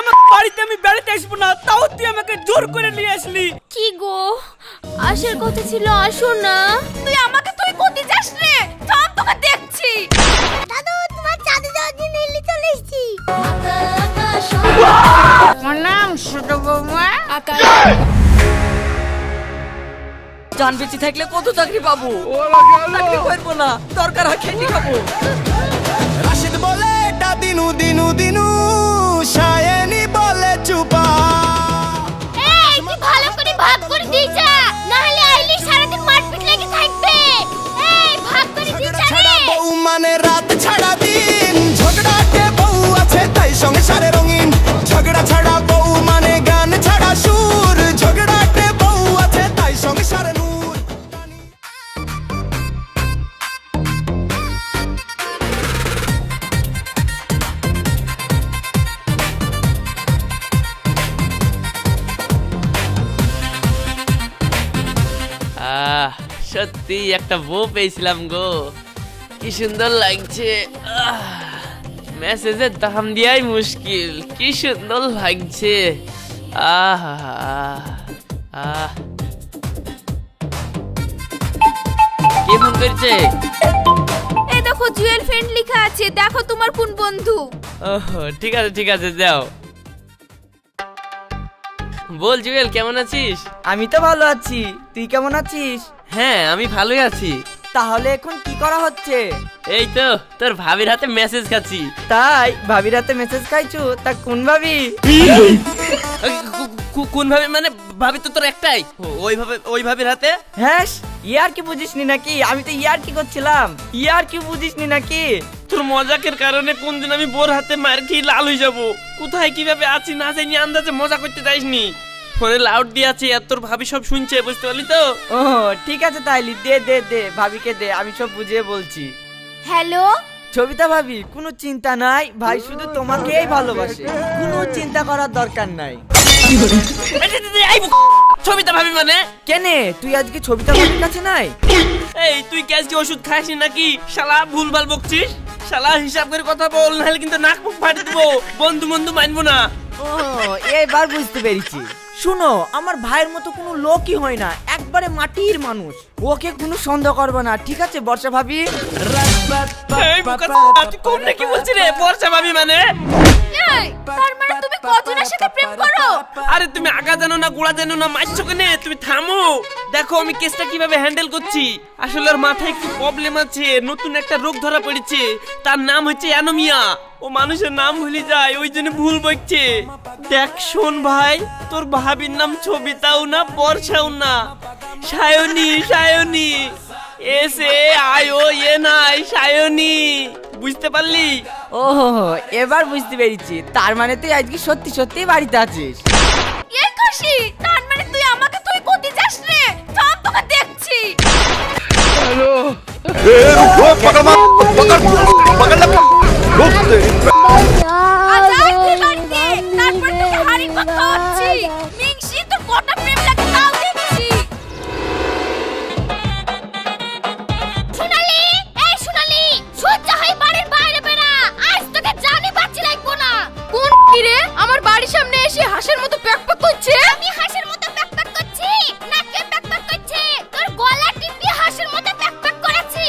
আমার বাড়িতে আমি বেড়াতে আসব না তাও তুই আমাকে জোর করে নিয়ে আসলি। কি গো? আসার কথা ছিল আসো না। তুই আমাকে তুই কোথায় যাস রে? সব তোকে দেখছি। দাদু তোমার চাঁদে যাওয়ার জন্য এলি চলে এসেছি। প্রণাম ছোট বৌমা। জান বেঁচে থাকলে কত চাকরি পাবো? চাকরি করব না দরকার হয় খেতে খাব। রাশিদ বলে এটা দিনু দিনু দিনু। মানে রাত ছাড়া দিন। ঝগড়াটে বউ আছে তাই সংসারে রঙিন। ঝগড়া ছাড়া মানে গান ছাড়া সুর। আছে তাই আহ সত্যি একটা বউ পেয়েছিলাম গো। কি সুন্দর লাগছে। মেসেজের দাম দেওয়াই মুশকিল। কি সুন্দর লাগছে। আহ কে ফোন করছে? এই দেখো জুয়েল ফ্রেন্ড লেখা আছে। দেখো তোমার কোন বন্ধু। ওহ ঠিক আছে ঠিক আছে যাও। বল জুয়েল কেমন আছিস? আমি তো ভালো আছি। তুই কেমন আছিস? হ্যাঁ আমি ভালোই আছি। তাহলে এখন কি করা হচ্ছে? এই তো তোর ভাবির হাতে মেসেজ খাচ্ছি। তাই ভাবির হাতে মেসেজ খাইছু? তা কোন ভাবি? কোন ভাবে মানে? ভাবি তো তোর একটাই। ও- ওই ভাবে ওই ভাবির হাতে? হ্যাঁ ইয়ার কি বুঝিসনি নাকি? আমি তো ইয়ার কি করছিলাম? ইয়ার কি বুঝিসনি নাকি? তোর মজাকের কারণে কোন দিন আমি বোর হাতে মার খেয়ে লাল হয়ে যাব। কোথায় কীভাবে আছি না জানি আন্দাজে মজা করতে যাইসনি। ফোনে লাউড দিয়ে আছে আর তোর ভাবি সব শুনছে বুঝতে পারলি তো? ও ঠিক আছে তাইলি দে দে দে ভাবিকে দে আমি সব বুঝিয়ে বলছি। হ্যালো? ছবিতা ভাবি কোনো চিন্তা নাই ভাই শুধু তোমাকেই ভালোবাসে কোনো চিন্তা করার দরকার নাই। ছবিটা ভাবি মানে? কেনে তুই আজকে ছবিতা ভাবির কাছে নাই? এই তুই কি আজকে ওষুধ খাসনি নাকি? শালা ভুলভাল বকছিস? শালা হিসাব করে কথা বল নাহলে কিন্তু নাক মুখ ফাটে দেবো। বন্ধু বন্ধু মানবো না। ও এবার বুঝতে পেরেছি। শুনো আমার ভাইয়ের মতো কোনো লোকই হয় না একবারে মাটির মানুষ। ওকে কোনো সন্দেহ করবে না ঠিক আছে বর্ষা ভাবি? কোন কি বলছিস রে? বর্ষা ভাবি মানে? তার মানে তুমি কজনের সাথে প্রেম করো? আরে তুমি আগা জানো না গোড়া জানো না মারছো কেনে? তুমি থামো। দেখো আমি কেসটা কীভাবে হ্যান্ডেল করছি। আসলে ওর মাথায় একটু প্রবলেম আছে নতুন একটা রোগ ধরা পড়েছে। তার নাম হচ্ছে অ্যানোমিয়া। ও মানুষের নাম ভুলে যায় ওই জন্য ভুল বকছে দেখ শোন ভাই তোর ভাবির নাম ছবিতাও না বর্ষাও না Sayani Sayani S A I O A নাই সায়নী বুঝতে পারলি ও এবার বুঝতে পেরেছি তার মানে তুই আজকে সত্যি সত্যি বাড়িতে আছিস এই খুশি তার মানে তুই আমাকে তুই কোথায় যাস রে সব তোকে দেখছি আয় তুই বাড়িতে তারপর তোকে হাড়ি আমার বাড়ির সামনে এসে হাঁসের মতো প্যাক প্যাক করছে আমি হাঁসের মতো প্যাকপ্যাক করছি প্যাকপ্যাক করছে তোর গলা টিপি হাঁসের মতো প্যাকপ্যাক করেছি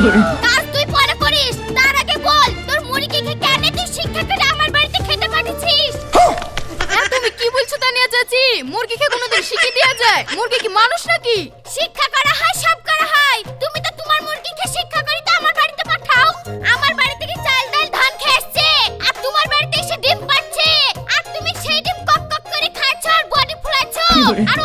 কাজ তুই পরে করিস। তার আগে বল তোর মুরগিকে কেন তুই শিক্ষা আমার বাড়িতে খেতে পাঠিয়েছিস? হ্যাঁ তুমি কি বলছো তানিয়া চাচি? মুরগিকে কোনোদিন শিখিয়ে দেওয়া যায়? মুরগি কি মানুষ নাকি? শিক্ষা করা হয় সব করা হয়। তুমি তো তোমার মুরগিকে শিক্ষা করে তো আমার বাড়িতে পাঠাও। আমার বাড়ি থেকে চাল ডাল ধান খেয়ে এসছে আর তোমার বাড়িতে এসে ডিম পাচ্ছে। আর তুমি সেই ডিম কক কক করে খাচ্ছ আর বডি ফুলাচ্ছ। আর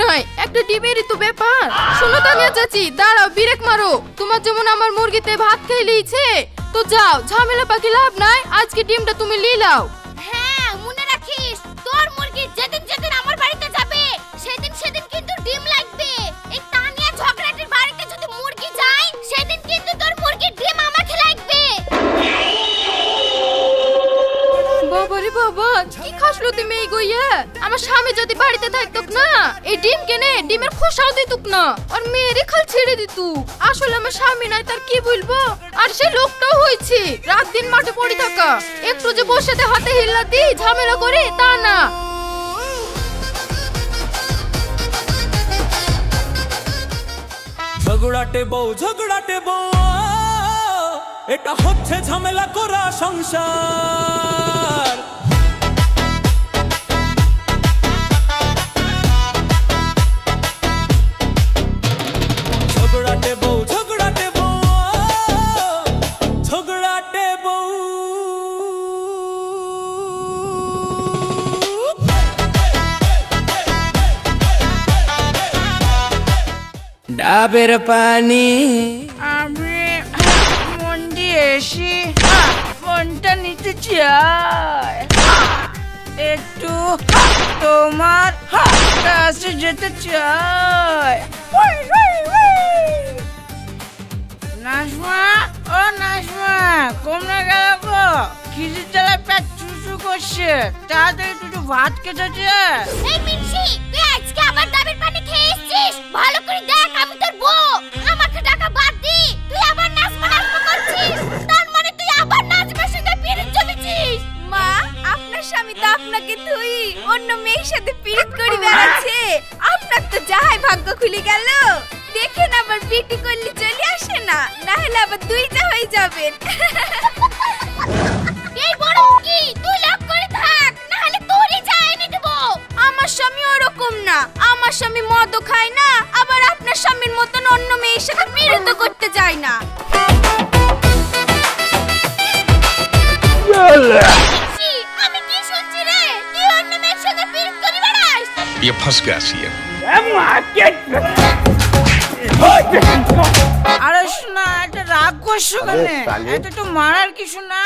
নাই একটা ডিমেরই তো ব্যাপার। শোনো তানিয়া চাচি, দাঁড়াও, বিরেক মারো। তোমার যেমন আমার মুরগিতে ভাত খেয়ে লিয়েছে তো যাও, ঝামেলা পাখি লাভ নাই, আজকে ডিমটা তুমি লিলাও আমার স্বামী যদি বাড়িতে থাকতো না, এই ডিম কেনে ডিমের খোসাও না, আর খাল ছেড়ে আসলে আমার স্বামী নাই, তার কি বলব? আর লোকটাও রাত দিন মাঠে পড়ে থাকা। একটু যে হাতে ঝামেলা না। ঝগড়াটে বউ এটা হচ্ছে ঝামেলা করা সংসার। ডাবের পানি। আমি মন দিয়ে এসি। মনটা নিতে চাই। একটু তোমার কাছে যেতে চাই। নাজমা ও নাজমা কমরা গেল গো খিদি চালা পেট চুচু করছে। তাড়াতাড়ি একটু ভাত খেতে চাই এই মিনসি তুই ফসকে আসি আরে শোনা এটা রাগ করছ কেন? এটা তো মারার কিছু না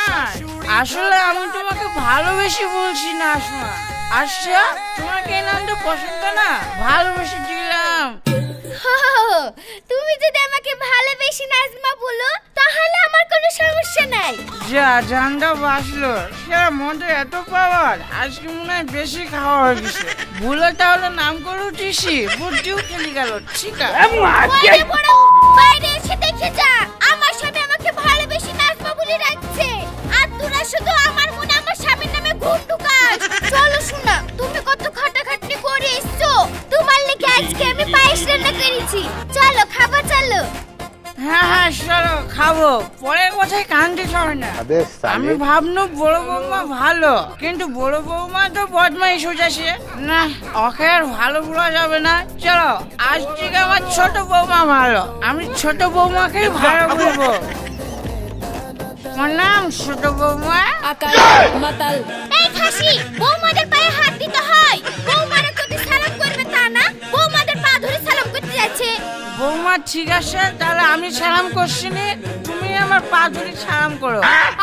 আসলে আমি তোমাকে ভালোবেসে বলছি না শোনা। আচ্ছা তোমাকে এই নামটা পছন্দ না? ভালোবেসে দিলাম। তুমি যদি আমাকে ভালোবেসে নাজমা বলো তাহলে আমার কোনো সমস্যা নাই। যা জানটা বাঁচলো। সেটা মধ্যে এত পাওয়ার আজকে মনে হয় বেশি খাওয়া হয়ে গেছে। ভুলে তাহলে নাম করে উঠিসি বুদ্ধিও খেলি গেল ঠিক আছে। বাইরে এসে দেখে যা আমার স্বামী আমাকে ভালোবেসে নাজমা বলে রাখছে আর তোরা শুধু আমার মনে আমার স্বামীর নামে ঘুম তোমার লেগে আজকে আমি পায়েস রান্না করেছি। চলো খাবার চলো। হ্যাঁ হ্যাঁ চলো খাব। পরের কথায় না। আমি ভাবনু বড় বৌমা ভালো কিন্তু বড় বৌমা তো বদমাইশ হয়েছে না ওকে আর ভালো বলা যাবে না। চলো আজ থেকে আমার ছোট বৌমা ভালো। আমি ছোট বৌমাকে ভালো বলব। আমার নাম ছোট বৌমা। এই খাসি বৌমাদের পায়ে হাত দিতে হয়। যাচ্ছে বৌমা ঠিক আছে তাহলে আমি সালাম করছি নে, তুমি আমার পা ধরে সালাম করো।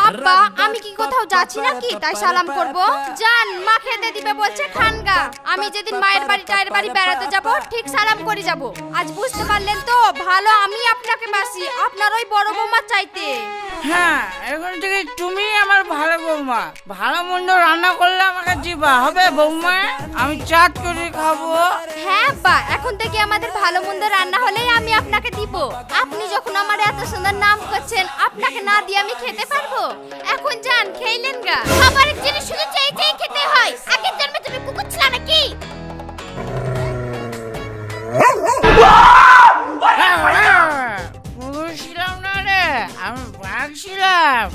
আব্বা আমি কি কোথাও যাচ্ছি নাকি? তাই সালাম করব। জান মা খেতে দিবে বলছে খানগা। আমি যেদিন মায়ের বাড়ি টায়ের বাড়ি বেড়াতে যাব ঠিক সালাম করে যাব। আজ বুঝতে পারলেন তো ভালো আমি আপনাকে বাসি আপনার ওই বড় বৌমা চাইতে। হ্যাঁ এখন থেকে তুমি আমার ভালো বৌমা। ভালো মন্দ রান্না করলে আমাকে দিবা। হবে বৌমা আমি চাট করে খাব। হ্যাঁ আব্বা এখন থেকে আমাদের ভালো মন্দ রান্না হলেই আমি আপনাকে দিব। আপনি যখন আমার এত সুন্দর নাম করছেন আপনাকে না দিয়ে আমি খেতে পারব? এখন যান খেইলেন গা। খাবারের জিনিস শুধু চেয়ে চেয়ে খেতে হয়। আগের জন্মে তুমি কুকুর ছিল নাকি? না রে আমি বাঘ ছিলাম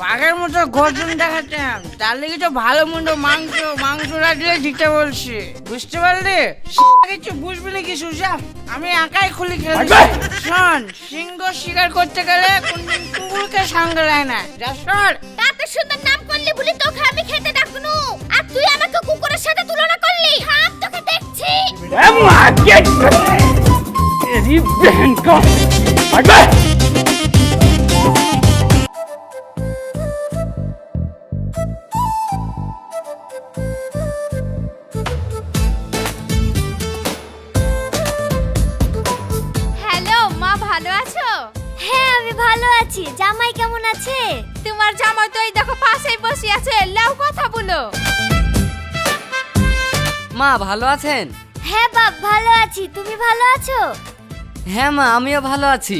বাঘের মতো গর্জন দেখাতাম তার লেগে তো ভালো মন্দ মাংস মাংস রাখলে দিতে বলছি। বুঝতে পারলি? কিছু বুঝবি না কিছু যা আমি একাই খুলি খেলছি শোন সিংহ শিকার করতে গেলে কোনদিন কুকুরকে সঙ্গে নেয় না। যা সর। তাতে সুন্দর নাম করলি বলি তোকে আমি খেতে ডাকনু। আর তুই আমাকে কুকুরের সাথে তুলনা করলি? থাম তোকে দেখছি। হ্যালো মা ভালো আছেন? হ্যাঁ বাপ ভালো আছি। তুমি ভালো আছো? হ্যাঁ মা আমিও ভালো আছি।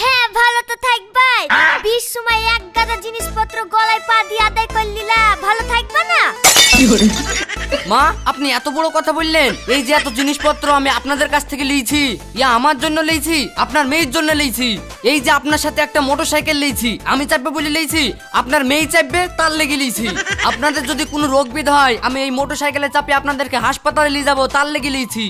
হ্যাঁ ভালো তো থাকবাই। বিশ সময় এক গাদা জিনিসপত্র গলায় পা দিয়ে আদায় করলিলা ভালো থাকবা না? মা, আপনি এত বড় কথা বললেন। এই যে এত জিনিসপত্র আমি আপনাদের কাছ থেকে লিয়েছি ইয়া আমার জন্য লিয়েছি আপনার মেয়ের জন্য লিয়েছি এই যে আপনার সাথে একটা মোটরসাইকেল লিয়েছি আমি চাপবে বলে লিয়েছি আপনার মেয়ে চাপবে, তার লেগে লিয়েছি আপনাদের যদি কোনো রোগ বিধ হয়, আমি এই মোটর সাইকেলে চাপে আপনাদেরকে হাসপাতালে নিয়ে যাব, তার লেগে লিয়েছি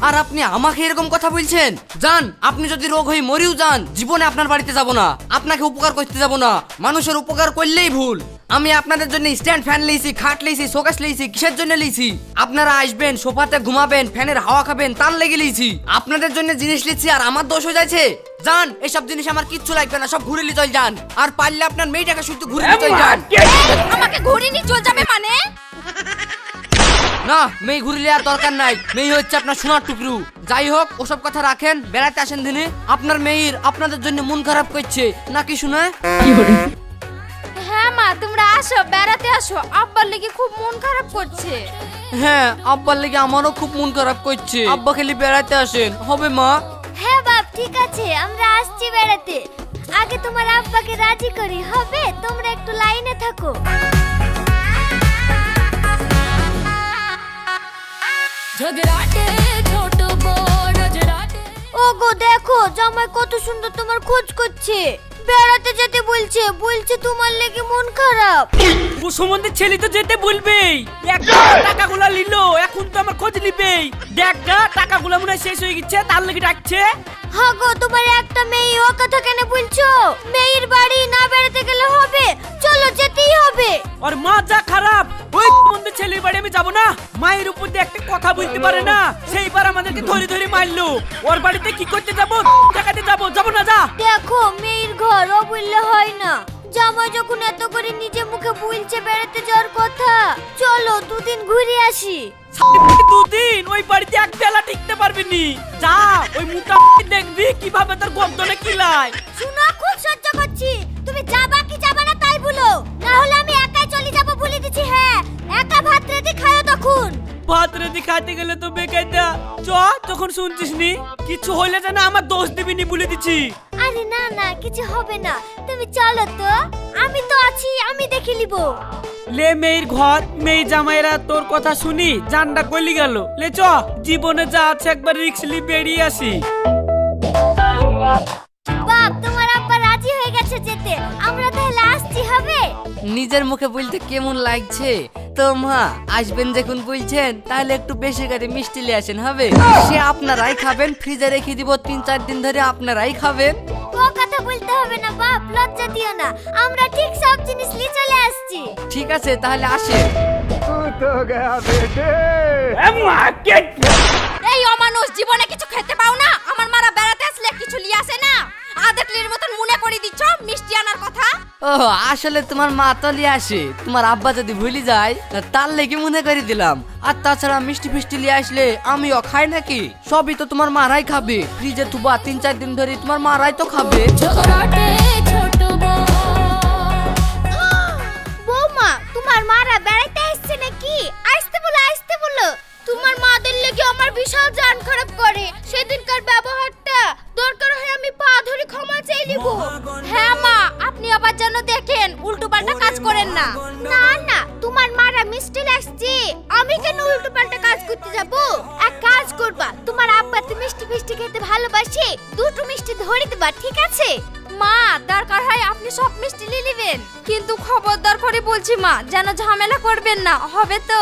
আর আপনি আমাকে এরকম কথা বলছেন? যান আপনি যদি রোগ হয়ে মরিও যান জীবনে আপনার বাড়িতে যাব না। আপনাকে উপকার করতে যাব না। মানুষের উপকার করলেই ভুল। আমি আপনাদের জন্য স্ট্যান্ড ফ্যান লিয়েছি খাট লিয়েছি শোকাস লিয়েছি কিসের জন্য লিয়েছি? আপনারা আসবেন সোফাতে ঘুমাবেন ফ্যানের হাওয়া খাবেন তার লেগে লিয়েছি। আপনাদের জন্য জিনিস লিচ্ছি আর আমার দোষ হয়ে যাচ্ছে। যান এসব জিনিস আমার কিচ্ছু লাগবে না সব ঘুরে নিয়ে চল যান আর পারলে আপনার মেয়েটাকে শুধু ঘুরে নিয়ে চল যান আমাকে ঘুরে নিয়ে চল যাবে মানে? না মেয়ে ঘুরলে আর দরকার নাই। মেয়ে হচ্ছে আপনার সোনার টুকরু। যাই হোক ওসব কথা রাখেন বেড়াতে আসেন দিনে। আপনার মেয়ের আপনাদের জন্য মন খারাপ করছে। নাকি শুনে? হ্যাঁ মা তোমরা আসো বেড়াতে আসো। আব্বার লেগে খুব মন খারাপ করছে। হ্যাঁ আব্বার লেগে আমারও খুব মন খারাপ করছে। আব্বা খালি বেড়াতে আসেন। হবে মা? হ্যাঁ বাপ ঠিক আছে আমরা আসছি বেড়াতে। আগে তোমার আব্বাকে রাজি করি হবে? তোমরা একটু লাইনে থাকো। ওগো দেখো জামাই কত সুন্দর তোমার খোঁজ করছে। বেড়াতে যেতে বলছে বলছে তোমার লেগে মন খারাপ। ও সম্বন্ধে ছেলে তো যেতে বলবেই। একটা টাকাগুলা নিল এখন তো আমার খোঁজ নিবেই। দেখ গা টাকাগুলা মনে হয় শেষ হয়ে গেছে তার লেগে ডাকছে। হ্যাঁ গো তোমার একটা মেয়ে ও কথা কেন বলছো? মেয়ের বাড়ি না বেড়াতে গেলে হবে চলো যেতেই হবে। আর মা যা খারাপ ওই সম্বন্ধে ছেলের বাড়ি আমি যাব না। মায়ের উপর দিয়ে একটা কথা বলতে পারে না সেইবার আমাদেরকে ধরে ধরে মারলো। ওর বাড়িতে কি করতে যাব? দেখাতে যাব? যাব না যা। দেখো মেয়ের ঘর ও বললে হয় না। জামাই যখন এত করে নিজে মুখে বলছে বেড়াতে যাওয়ার কথা চলো দুদিন ঘুরে আসি। দুদিন? ওই বাড়িতে এক বেলা টিকতে পারবি নি। যা ওই মুটা দেখবি কীভাবে তোর গর্দনে কিলায় শুনো খুব সহ্য করছি। তুমি যাবা কি যাবা না তাই বলো। না হলে আমি একাই চলে যাব বলে দিছি হ্যাঁ। একা ভাত রেডি খাও তখন। ভাত রেদি খাইতে গেলে তো বেকাইতা চ তখন শুনছিস নি? কিছু হইলে যেন আমার দোষ দিবি নি বলে দিচ্ছি আরে না না কিছু হবে না। তুমি চলো তো। আমি তো আছি আমি দেখে নিব। লে মেয়ের ঘর মেয়ে জামাইরা তোর কথা শুনি জানটা কলি গেল। লে চ জীবনে যা আছে একবার রিক্স লি বেরিয়ে আসি। বাপ তোমার আব্বা রাজি হয়ে গেছে যেতে। আমরা নিজের মুখে বলতে কেমন লাগছে? তো মা আসবেন যখন বলছেন তাহলে একটু বেশি করে মিষ্টি নিয়ে আসেন হবে? সে আপনারাই খাবেন ফ্রিজে রেখে দিব তিন চার দিন ধরে আপনারাই খাবেন। ও কথা বলতে হবে না বাপ লজ্জা দিও না। আমরা ঠিক সব জিনিস নিয়ে চলে আসছি। ঠিক আছে তাহলে আসেন। এই অমানুষ জীবনে কিছু খেতে পাও না? আমার মারা বেড়াতে আসলে কিছু লিয়ে আসে না? আদেকলির মতন মনে করে দিচ্ছ মিষ্টি আনার কথা? ও আসলে তোমার মা তলি আসে। তোমার আব্বা যদি ভুলি যায় তার লেগে মনে করে দিলাম। আর তাছাড়া মিষ্টি ফিষ্টি নিয়ে আসলে আমিও খাই নাকি? সবই তো তোমার মারাই খাবে। ফ্রিজে তুবা তিন চার দিন ধরে তোমার মারাই তো খাবে। বৌমা তোমার মারা বেড়াইতে আসছে নাকি? আসতে বলো আসতে বলো। তোমার মাদের লেগে আমার বিশাল জান খারাপ করে। সেদিনকার ব্যবহারটা দরকার হয় আমি পা ধরে ক্ষমা চাই নিব হ্যাঁ মা আপনি আবার যেন দেখেন উল্টো পাল্টা কাজ করেন না। না না তোমার মারা মিষ্টি লাগছে। আমি কেন উল্টো পাল্টা কাজ করতে যাব? এক কাজ করবা তোমার আব্বা তো মিষ্টি ফিষ্টি খেতে ভালোবাসে দুটো মিষ্টি ধরে দেবা ঠিক আছে? মা দরকার হয় আপনি সব মিষ্টি নিয়ে নেবেন। কিন্তু খবরদার করে বলছি মা যেন ঝামেলা করবেন না হবে তো?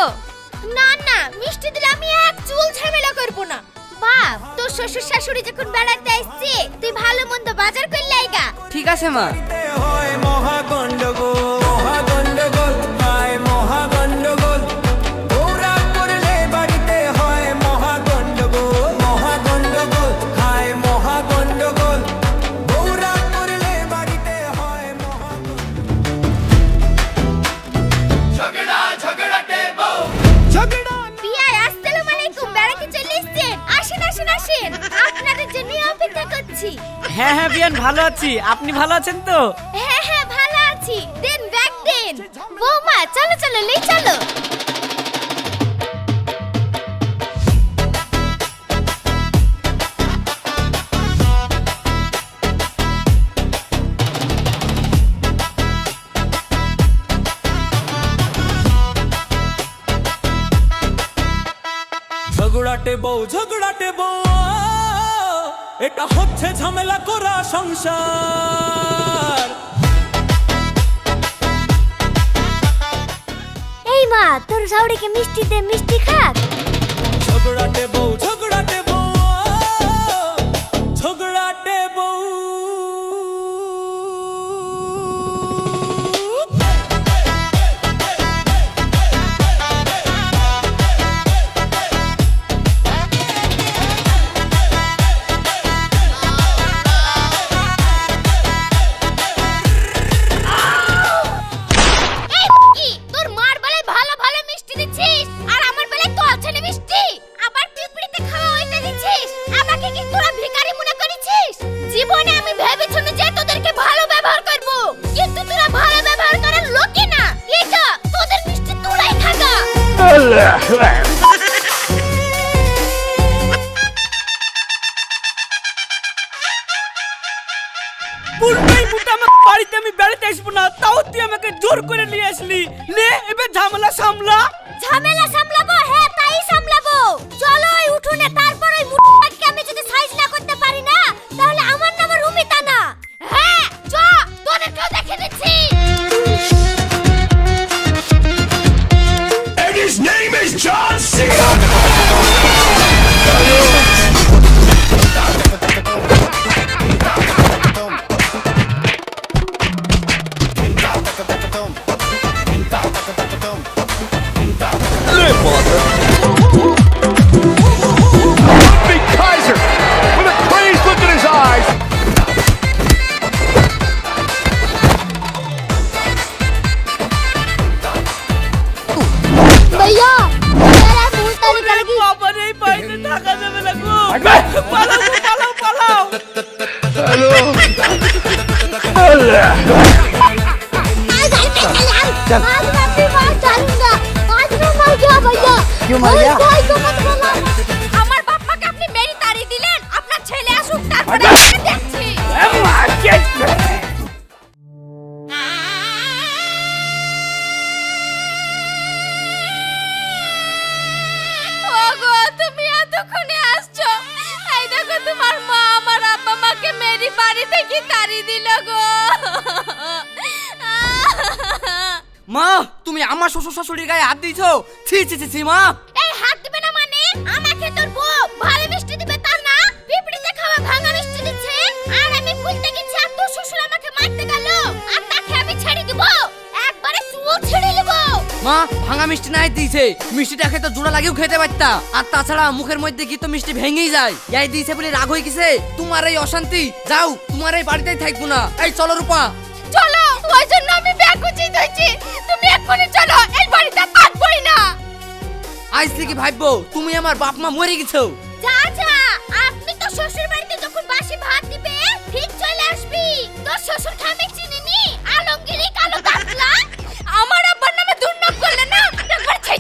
না না মিষ্টি দিলে আমি এক চুল ঝামেলা করব না। বাপ তোর শ্বশুর শাশুড়ি যখন বেড়াতে আসছে তুই ভালো মন্দ বাজার করলে আইগা। ঠিক আছে মা। হয় মহাগণ্ডগোল। হ্যাঁ হ্যাঁ বিয়ান, ভালো আছি। আপনি ভালো আছেন তো? হ্যাঁ হ্যাঁ ভালো আছি। দেন, ব্যাগ দেন। বৌমা সংসার। এই মা তোর সাউরিকে মিষ্টি দে মিষ্টি খাক মা ভাঙা মিষ্টি নাই দিয়েছে মিষ্টিটা খেতে জোড়া লাগেও খেতে পারতা। আর তাছাড়া মুখের মধ্যে কি তো মিষ্টি ভেঙেই যায়? ইয়াই দিয়েছে বলে রাগ হয়ে গেছে তোমার এই অশান্তি? যাও তোমার এই বাড়িতেই থাকব না। এই চলো রূপা। চলো ওই জন্য আমি ব্যাগ গুছিয়ে তুমি এক্ষুনি চলো এই বাড়িতে থাকবোই না। আজ থেকে ভাববো তুমি আমার বাপ মা মরে গেছো। যা যা আপনি তো শ্বশুর বাড়িতে যখন বাসি ভাত দিবে ঠিক চলে আসবি। তোর শ্বশুর খামে চিনিনি আলমগিরি কালো কাতলা।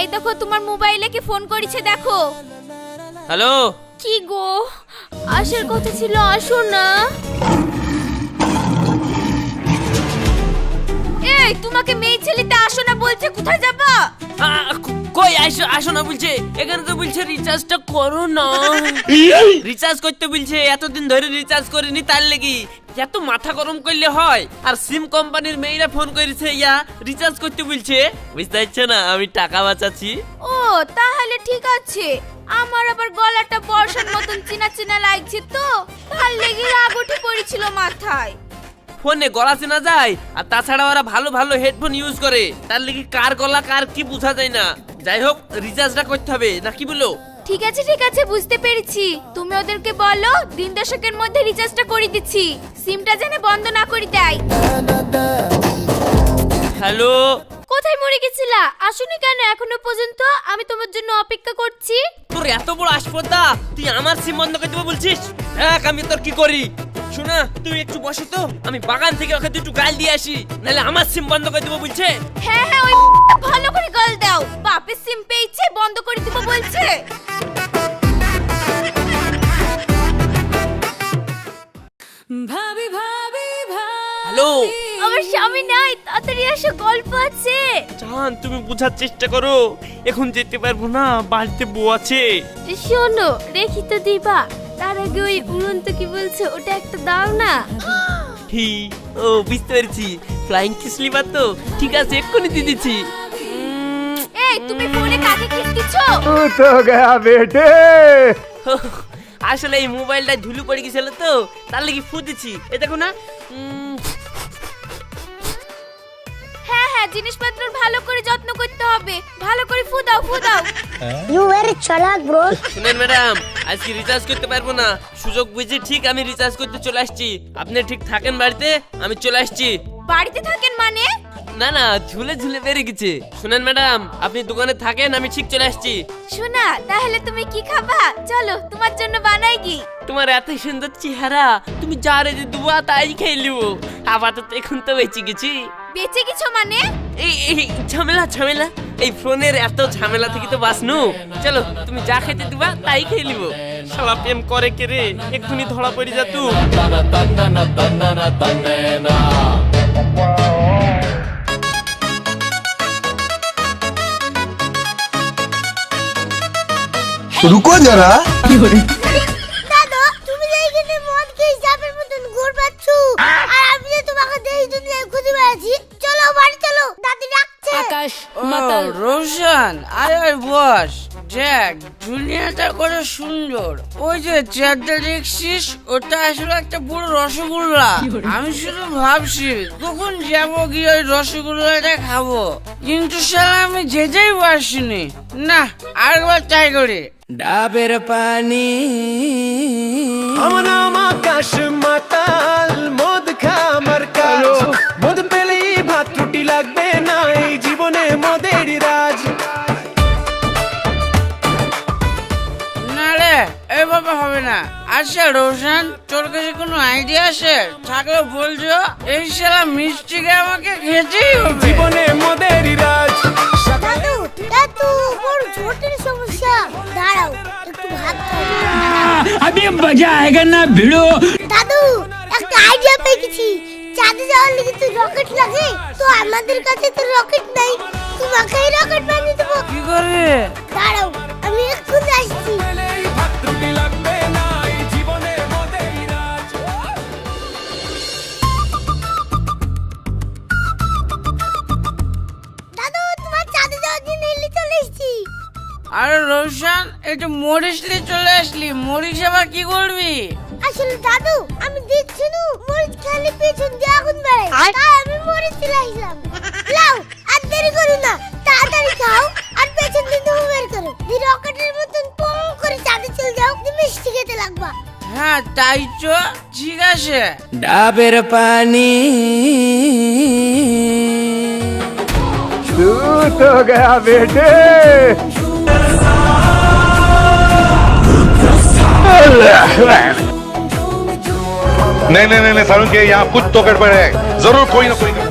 এই দেখো তোমার মোবাইলে কি ফোন করেছে দেখো। হ্যালো? কি গো? আসার কথা ছিল আসো না। এই তোমাকে মেয়ে ছেলেতে আসো না বলছে কোথায় যাবা? কই আসো আসো না বলছে। এখানে তো বলছে রিচার্জটা করো না। রিচার্জ করতে বলছে এতদিন ধরে রিচার্জ করিনি তার লেগে। এত মাথা গরম করলে হয় আর সিম কোম্পানির মেয়েরা ফোন করেছে ইয়া রিচার্জ করতে বলছে। বুঝতে পারছ না আমি টাকা বাঁচাচ্ছি। ও তাহলে ঠিক আছে। আমার আবার গলাটা বর্ষার মতন চিনা চিনা লাগছে তো ভালো লেগে রাগ উঠে পড়েছিল মাথায়। ফোনে গলা চেনা যায় আর তাছাড়া ওরা ভালো ভালো হেডফোন ইউজ করে। তার লেগে কার গলা কার কি বোঝা যায় না। যাই হোক রিচার্জটা করতে হবে না কি বলো? ঠিক আছে ঠিক আছে, বুঝতে পেরেছি। তুমি ওদেরকে বলো, দিন দশকের মধ্যে রিচার্জটা করে দিচ্ছি। সিমটা যেন বন্ধ না করে দেয়। হ্যালো? কোথায় মরে গেছিলা? আসুনি কেন এখনও পর্যন্ত? আমি তোমার জন্য অপেক্ষা করছি। তোর এত বড় আসপদা তুই আমার সিম বন্ধ করে দেবো বলছিস? হ্যাঁ আমি তোর কি করি। শোনা তুই একটু বসো তো আমি বাগান থেকে ওকে দুটো গাল দিয়ে আসি নাহলে আমার সিম বন্ধ করে দেবো বলছে হ্যাঁ হ্যাঁ ওই ভালো করে গল দাও। বাপের সিম পেয়েছে বন্ধ করে দিব বলছে। হ্যালো? আমার স্বামী নাই তাড়াতাড়ি এসো গল্প আছে। জান তুমি বোঝার চেষ্টা করো। এখন যেতে পারব না বাড়িতে বউ আছে। শোনো রেখি তো দিবা। তার আগে ওই উড়ন্ত কি বলছে ওটা একটা দাও না। হি ও বুঝতে পেরেছি। ফ্লাইং তো? ঠিক আছে এক্ষুনি দিয়ে দিচ্ছি। তুমি আসলে এই মোবাইলটা ধুলো পড়ে গেছিল তো তার লাগি ফুদেছি এ দেখো না জিনিসপত্র ভালো করে যত্ন করতে হবে। ভালো করে ফু দাও ফু দাও। শুনেন ম্যাডাম আজকে রিচার্জ করতে পারব না। সুযোগ বুঝে ঠিক আমি রিচার্জ করতে চলে আসছি। আপনি ঠিক থাকেন বাড়িতে আমি চলে আসছি। বাড়িতে থাকেন মানে? না না ঝুলে ঝুলে বেড়ে গেছে। শুনেন ম্যাডাম আপনি দোকানে থাকেন আমি ঠিক চলে আসছি। শোনা তাহলে তুমি কি খাবা? চলো তোমার জন্য বানাই কি তোমার এত সুন্দর চেহারা তুমি যা রেজে দুয়া তাই খেয়ে লিবো আপাতত এখন তো বেঁচে গেছি। বেঁচে কিছু মানে? এই এই ঝামেলা ঝামেলা। এই ফোনের এত ঝামেলা থেকে তো বাঁচনু। চলো তুমি যা খেতে দিবা তাই খেয়ে লিবো শালা প্রেম করে কে রে? এক্ষুনি ধরা পড়ে যা তুই রুকো যারা। রোশন আয় আয় বস। দেখ দুনিয়াটা কত সুন্দর। ওই যে চেয়ারটা দেখছিস ওটা আসলে একটা বড় রসগোল্লা। আমি শুধু ভাবছি কখন যাব গিয়ে ওই রসগোল্লাটা খাব? কিন্তু সালা আমি যেতেই পারছিনি। না আরেকবার ট্রাই করি। ডাবের পানি। আমার আকাশ মাতাল মদ খা আমার কাজ আচ্ছা রোশন তোর কাছে কোনো আইডিয়া আছে? থাকলে বলছো। এই শালা মিষ্টিকে আমাকে খেয়েছি হবে। জীবনে মোদেরই রাজ দাদু বড় ছোটের সমস্যা। দাঁড়াও একটু ভাত আমি মজা আয়েগা না ভিড়ো। দাদু একটা আইডিয়া পেয়েছি। গেছি চাঁদে যাওয়ার লেগে তো রকেট লাগে। তো আমাদের কাছে তো রকেট নাই। তোমাকে রকেট বানিয়ে দেবো। কি করবে দাঁড়াও আমি একটু আসছি। আরে রোশন একটু মরিচ নিয়ে চলে আসলি মরিচ আবার কি করবি আসলে দাদু আমি দেখছি নু মরিচ খালি পেছন দিয়ে আগুন বেড়ায় তাই আমি মরিচ চলে আসলাম লাও আর দেরি করো না তাড়াতাড়ি খাও আর পেছন দিয়ে ধুমো বের করো দি রকেটের মতন পং করে চাঁদে চলে যাও দি মিষ্টি খেতে লাগবা হ্যাঁ তাই তো ঠিক আছে ডাবের পানি तू तो गया बेटे नहीं नहीं नहीं सारुण के यहाँ कुछ तो गड़बड़ है। ज़रूर कोई ना कोई ना